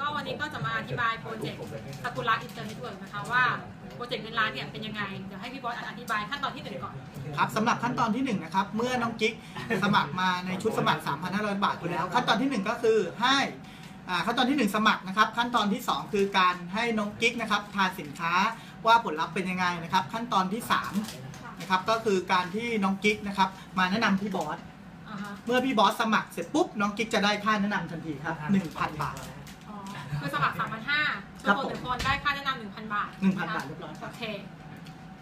ก็วันนี้ก็จะมาอธิบายโปรเจกต์สกุละอินเตอร์เน็ตเวิร์กนะคะว่าโปรเจกต์เงินล้านเนี่ยเป็นยังไง เดี๋ยวให้พี่บอสอธิบายขั้นตอนที่หนึ่งก่อน ครับสำหรับขั้นตอนที่1นะครับ เมื่อน้องกิ๊กสมัครมาในชุดสมัคร 3,500 บาทอยู่แล้ว ขั้นตอนทีหนึ่1 ก็คือให้อ่าขั้นตอนที่ 1 สมัครนะครับ ขั้นตอนที่ 2 คือการให้น้องกิ๊กนะครับทานสินค้าว่าผลลัพธ์เป็นยังไงนะครับ ขั้นตอนที่3นะครับก็คือการที่น้องกิ๊กนะครับมาแนะนำพี่บอส อ่าฮะ เมื่อพี่บอสสมัครเสร็จปุ๊บน้องกิ๊กจะได้ค่าแนะนำทันทีครับ1,000 บาท อ๋อคือสมัคร 3,500 ครัทุกบคนหนึ่งคนได้ค่าแนะนำ1,000บาท1,000บาทเรียบร้อยคโอรับ เค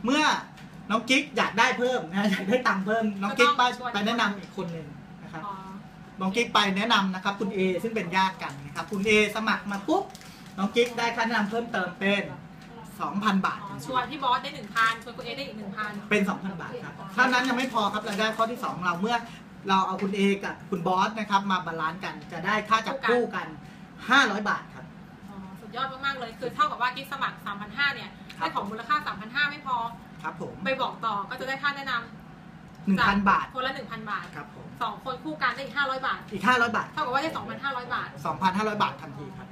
เมื่อน้องกิ๊กอยากได้เพิ่มนะอยากได้ตังค์เพิ่มน้องกิ๊กไปไปแนะนำอีกคนหนึ่งนะครับ อ๋อน้องกิ๊กไปแนะนำนะครับคุณ A ซึ่งเป็นญาติกันนะครับคุณ A สมัครมาปุ๊บน้องกิ๊กได้ค่าแนะนำเพิ่มเติมเป็น 2,000 บาท อ๋อชวนพี่บอสได้1,000ชวนคุณเอได้อีก1,000เป็น 2,000 บาทครับเท่านั้นยังไม่พอครับรายได้ข้อที่ 2 เราเมื่อเราเอาคุณ A กับคุณบอสนะครับมาบาลานซ์กันจะได้ค่าจับคู่กัน 500 บาทครับอ๋อสุด ยอดมากๆเลย คือเท่ากับว่ากิ๊กสมัคร 3,500 เนี่ยได้ของมูลค่า 3,500 ไม่พอ ครับผม ไปบอกต่อก็จะได้ค่าแนะนำ1,000บาท คนละ 1,000 บาทครับผมสองคนคู่กันได้อีก 500 บาท อีก 500 บาท เท่ากับว่าได้ 2,500 บาท 2,500 บาททันทีครับ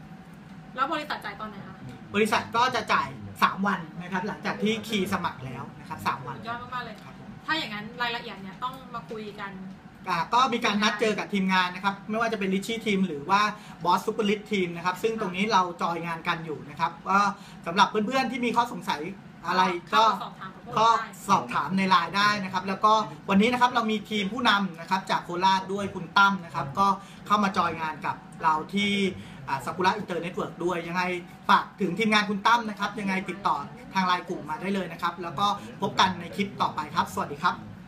แล้วบริษัทจ่ายตอนไหนคะ บริษัทก็จะจ่าย 3 วันนะครับ หลังจากที่คีย์สมัครแล้วนะครับ 3 วันสุดยอดมากๆเลยครับผมถ้าอย่างนั้นรายละเอียดเนี่ยต้องมาคุยกันอ่า ก็มีการนัดเจอกับทีมงานนะครับ ไม่ว่าจะเป็นลิชชี่ทีมหรือว่าบอสซูเปอร์ลิชทีมนะครับ ซึ่งตรงนี้เราจอยงานกันอยู่นะครับก็สำหรับเพื่อนๆที่มีข้อสงสัยอะไรก็เข้ามาสอบถามกับพวกก็เราได้สอบถามในไลน์ได้นะครับ แล้วก็วันนี้นะครับเรามีทีมผู้นำนะครับ จากโคราชด้วยคุณตั้มนะครับ ก็เข้ามาจอยงานกับเราที่สกุระอินเตอร์เน็ตเวิร์กด้วยยังไงฝากถึงทีมงานคุณตั้มนะครับ ยังไงติดต่อทางไลน์กลุ่มมาได้เลยนะครับ แล้วก็พบกันในคลิปต่อไปครับ สวัสดีครับ